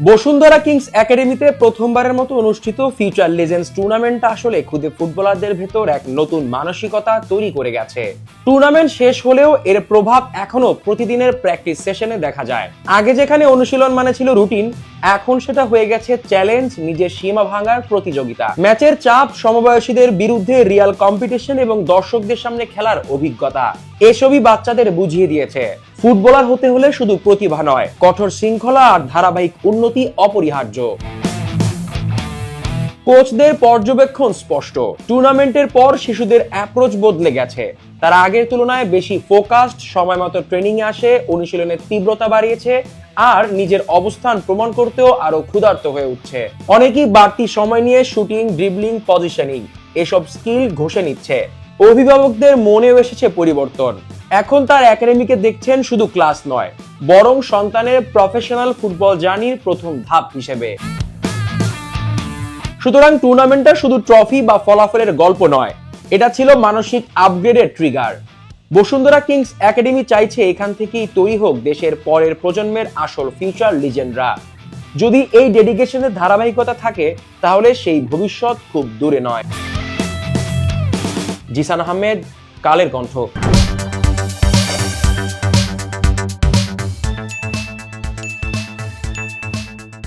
Bashundhara Kings একাডেমিতে প্রথমবারের মতো অনুষ্ঠিত ফিউচার লেজেন্ডস টুর্নামেন্ট আসলে খুদে ফুটবলারদের ভেতর এক নতুন মানসিকতা তৈরি করে গেছে। টুর্নামেন্ট শেষ হলেও এর প্রভাব এখনও প্রতিদিনের প্র্যাকটিস সেশনে দেখা যায়। আগে যেখানে অনুশীলন মানে ছিল রুটিন এখন সেটা হয়ে গেছে চ্যালেঞ্জ নিজের সীমা ভাঙার প্রতিযোগিতা। ম্যাচের চাপ, সমবয়সীদের বিরুদ্ধে রিয়াল কম্পিটিশন এবং দর্শকদের সামনে খেলার অভিজ্ঞতা। এসবই বাচ্চাদের বুঝিয়ে দিয়েছে। ফুটবলার হতে হলে শুধু প্রতিভা নয়, কঠোর শৃঙ্খলা আর ধারাবাহিক উন্নতি অপরিহার্য। কোচদের পর্যবেক্ষণ স্পষ্ট। টুর্নামেন্টের পর শিশুদের অ্যাপ্রোচ বদলে গেছে। তারা আগের তুলনায় বেশি ফোকাসড সময় মতো ট্রেনিং আসে অনুশীলনের তীব্রতা বাড়িয়েছে আর নিজের অবস্থান প্রমাণ করতেও আরও ক্ষুধার্ত হয়ে উঠছে। অনেকেই বাড়তি সময় নিয়ে শুটিং ড্রিবলিং পজিশনিং এসব স্কিল ঘষে নিচ্ছে। অভিভাবকদের মনেও এসেছে পরিবর্তন। এখন তার একাডেমিকে দেখছেন শুধু ক্লাস নয়, বরং সন্তানের প্রফেশনাল ফুটবল জার্নির প্রথম ধাপ হিসেবে। সুতরাং টুর্নামেন্টটা শুধু ট্রফি বা ফলাফলের গল্প নয়, এটা ছিল মানসিক আপগ্রেডের ট্রিগার বসুন্ধরা কিংস একাডেমি চাইছে এখান থেকেই তৈরি হোক দেশের পরের প্রজন্মের আসল ফিউচার লিজেন্ডরা যদি এই ডেডিকেশনের ধারাবাহিকতা থাকে, তাহলে সেই ভবিষ্যৎ খুব দূরে নয়। জিসান আহমেদ, কালের কণ্ঠ।